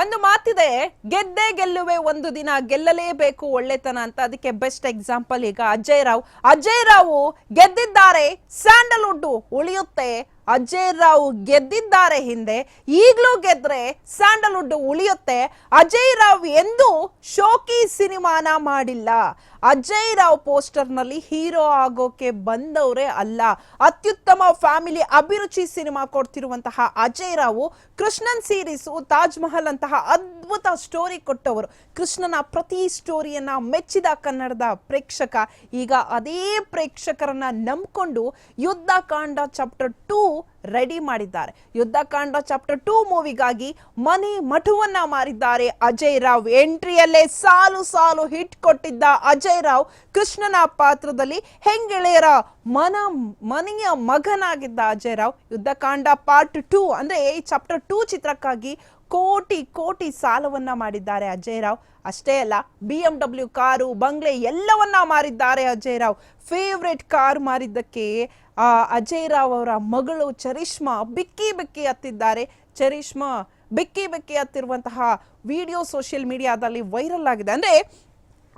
ಒಂದು ಮಾತಿದೆ, ಗೆದ್ದೇ ಗೆಲ್ಲುವೆ ಒಂದು ದಿನ, ಗೆಲ್ಲಲೇಬೇಕು ಒಳ್ಳೆತನ ಅಂತ. ಅದಕ್ಕೆ ಬೆಸ್ಟ್ ಎಕ್ಸಾಂಪಲ್ ಈಗ ಅಜಯ್ ರಾವ್. ಅಜಯ್ ರಾವ್ ಗೆದ್ದಿದ್ದಾರೆ ಸ್ಯಾಂಡಲ್ವುಡ್ ಉಳಿಯುತ್ತೆ. ಅಜಯ್ ರಾವ್ ಗೆದ್ದಿದ್ದಾರೆ ಹಿಂದೆ, ಈಗಲೂ ಗೆದ್ರೆ ಸ್ಯಾಂಡಲ್ವುಡ್ ಉಳಿಯುತ್ತೆ. ಅಜಯ್ ರಾವ್ ಎಂದು ಶೋಕಿ ಸಿನಿಮಾನ ಮಾಡಿಲ್ಲ. ಅಜಯ್ ರಾವ್ ಪೋಸ್ಟರ್ನಲ್ಲಿ ಹೀರೋ ಆಗೋಕೆ ಬಂದವರೇ ಅಲ್ಲ. ಅತ್ಯುತ್ತಮ ಫ್ಯಾಮಿಲಿ ಅಭಿರುಚಿ ಸಿನಿಮಾ ಕೊಡ್ತಿರುವಂತಹ ಅಜಯ್ ರಾವ್, ಕೃಷ್ಣನ್ ಸೀರೀಸು ತಾಜ್ ಮಹಲ್ ಅಂತಹ ಅದ್ಭುತ ಸ್ಟೋರಿ ಕೊಟ್ಟವರು. ಕೃಷ್ಣನ ಪ್ರತಿ ಸ್ಟೋರಿಯನ್ನ ಮೆಚ್ಚಿದ ಕನ್ನಡದ ಪ್ರೇಕ್ಷಕ. ಈಗ ಅದೇ ಪ್ರೇಕ್ಷಕರನ್ನ ನಂಬಿಕೊಂಡು ಯುದ್ಧ ಕಾಂಡ ಚಾಪ್ಟರ್ ಟೂ know ರೆಡಿ ಮಾಡಿದ್ದಾರೆ. ಯುದ್ಧಕಾಂಡ ಚಾಪ್ಟರ್ ಟೂ ಮೂವಿಗಾಗಿ ಮನೆ ಮಠವನ್ನ ಮಾರಿದ್ದಾರೆ ಅಜಯ್ ರಾವ್. ಎಂಟ್ರಿಯಲ್ಲೇ ಸಾಲು ಸಾಲು ಹಿಟ್ ಕೊಟ್ಟಿದ್ದ ಅಜಯ್ ರಾವ್ ಕೃಷ್ಣನ ಪಾತ್ರದಲ್ಲಿ ಹೆಂಗೆಳೆಯರ ಮನ, ಮನೆಯ ಮಗನಾಗಿದ್ದ ಅಜಯ್ ರಾವ್. ಯುದ್ಧಕಾಂಡ ಪಾರ್ಟ್ ಟೂ ಅಂದ್ರೆ ಈ ಚಾಪ್ಟರ್ ಟೂ ಚಿತ್ರಕ್ಕಾಗಿ ಕೋಟಿ ಕೋಟಿ ಸಾಲವನ್ನ ಮಾಡಿದ್ದಾರೆ ಅಜಯ್ ರಾವ್. ಅಷ್ಟೇ ಅಲ್ಲ ಬಿ ಎಂ ಡಬ್ಲ್ಯೂ ಕಾರು, ಬಂಗ್ಲೆ ಎಲ್ಲವನ್ನ ಮಾರಿದ್ದಾರೆ ಅಜಯ್ ರಾವ್. ಫೇವ್ರೇಟ್ ಕಾರ್ ಮಾರಿದ್ದಕ್ಕೆ ಅಜಯ್ ರಾವ್ ಅವರ ಮಗಳು ಚರಿಷ್ಮಾ ಬಿಕ್ಕಿ ಬಿಕ್ಕಿ ಹತ್ತಿದ್ದಾರೆ. ಚರಿಷ್ಮಾ ಬಿಕ್ಕಿ ಬಿಕ್ಕಿ ಹತ್ತಿರುವಂತಹ ವಿಡಿಯೋ ಸೋಷಿಯಲ್ ಮೀಡಿಯಾದಲ್ಲಿ ವೈರಲ್ ಆಗಿದೆ. ಅಂದ್ರೆ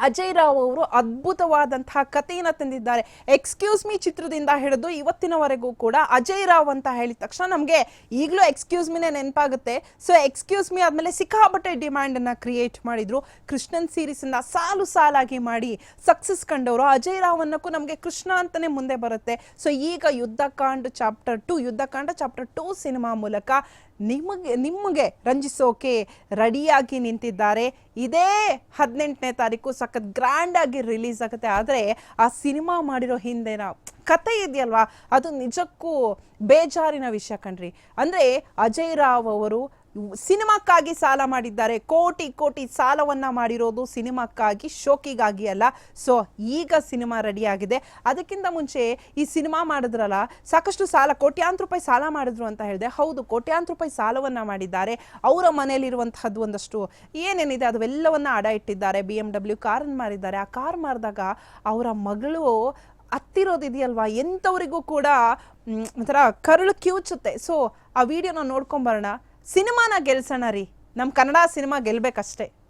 ಅಜಯ್ ರಾವ್ ಅವರು ಅದ್ಭುತವಾದಂತಹ ಕಥೆಯನ್ನು ತಂದಿದ್ದಾರೆ. ಎಕ್ಸ್ಕ್ಯೂಸ್ ಮೀ ಚಿತ್ರದಿಂದ ಹಿಡಿದು ಇವತ್ತಿನವರೆಗೂ ಕೂಡ ಅಜಯ್ ರಾವ್ ಅಂತ ಹೇಳಿದ ತಕ್ಷಣ ನಮಗೆ ಈಗಲೂ ಎಕ್ಸ್ಕ್ಯೂಸ್ ಮಿನೇ ನೆನಪಾಗುತ್ತೆ. ಸೊ ಎಕ್ಸ್ಕ್ಯೂಸ್ ಮೀ ಆದಮೇಲೆ ಸಿಕ್ಕಾಪಟ್ಟೆ ಡಿಮ್ಯಾಂಡನ್ನು ಕ್ರಿಯೇಟ್ ಮಾಡಿದರು. ಕೃಷ್ಣನ್ ಸೀರೀಸನ್ನ ಸಾಲು ಸಾಲಾಗಿ ಮಾಡಿ ಸಕ್ಸಸ್ ಕಂಡವರು ಅಜಯ್ ರಾವ್ ಅನ್ನಕ್ಕೂ ನಮಗೆ ಕೃಷ್ಣ ಅಂತಲೇ ಮುಂದೆ ಬರುತ್ತೆ. ಸೊ ಈಗ Yuddhakanda chapter two Yuddhakanda chapter two cinema ಮೂಲಕ ನಿಮಗೆ ನಿಮಗೆ ರಂಜಿಸೋಕೆ ರೆಡಿಯಾಗಿ ನಿಂತಿದ್ದಾರೆ. ಇದೇ ಹದಿನೆಂಟನೇ ತಾರೀಕು ಸಖತ್ ಗ್ರ್ಯಾಂಡ್ ಆಗಿ ರಿಲೀಸ್ ಆಗುತ್ತೆ. ಆದರೆ ಆ ಸಿನಿಮಾ ಮಾಡಿರೋ ಹಿಂದೆನ ಕತೆ ಇದೆಯಲ್ವಾ? ಅದು ನಿಜಕ್ಕೂ ಬೇಜಾರಿನ ವಿಷಯ ಕಣ್ರಿ. ಅಂದರೆ ಅಜಯ್ ರಾವ್ ಅವರು ಸಿನಿಮಾಕ್ಕಾಗಿ ಸಾಲ ಮಾಡಿದ್ದಾರೆ. ಕೋಟಿ ಕೋಟಿ ಸಾಲವನ್ನ ಮಾಡಿರೋದು ಸಿನಿಮಾಕ್ಕಾಗಿ, ಶೋಕಿಗಾಗಿ ಅಲ್ಲ. ಸೊ ಈಗ ಸಿನಿಮಾ ರೆಡಿ ಆಗಿದೆ. ಅದಕ್ಕಿಂತ ಮುಂಚೆ ಈ ಸಿನಿಮಾ ಮಾಡಿದ್ರಲ್ಲ, ಸಾಕಷ್ಟು ಸಾಲ, ಕೋಟ್ಯಾಂತರ ರೂಪಾಯಿ ಸಾಲ ಮಾಡಿದ್ರು ಅಂತ ಹೇಳಿದೆ. ಹೌದು, ಕೋಟ್ಯಾಂತರ ರೂಪಾಯಿ ಸಾಲವನ್ನ ಮಾಡಿದ್ದಾರೆ. ಅವರ ಮನೆಯಲ್ಲಿರುವಂತಹದ್ದು ಒಂದಷ್ಟು ಏನೇನಿದೆ ಅದವೆಲ್ಲವನ್ನ ಅಡ ಇಟ್ಟಿದ್ದಾರೆ. ಬಿ ಎಂ ಡಬ್ಲ್ಯೂ ಕಾರನ್ನು ಮಾರಿದ್ದಾರೆ. ಆ ಕಾರ್ ಮಾರಿದಾಗ ಅವರ ಮಗಳು ಹತ್ತಿರೋದಿದೆಯಲ್ವಾ? ಎಂಥವರಿಗೂ ಕೂಡ ಒಂಥರ ಕರುಳು ಕಿವುಚುತ್ತೆ ಸೊ ಆ ವಿಡಿಯೋನ ನೋಡ್ಕೊಂಬರೋಣ. ಸಿನಿಮಾನ ಗೆಲ್ಸೋಣ ರೀ. ನಮ್ಮ ಕನ್ನಡ ಸಿನಿಮಾ ಗೆಲ್ಬೇಕಷ್ಟೇ.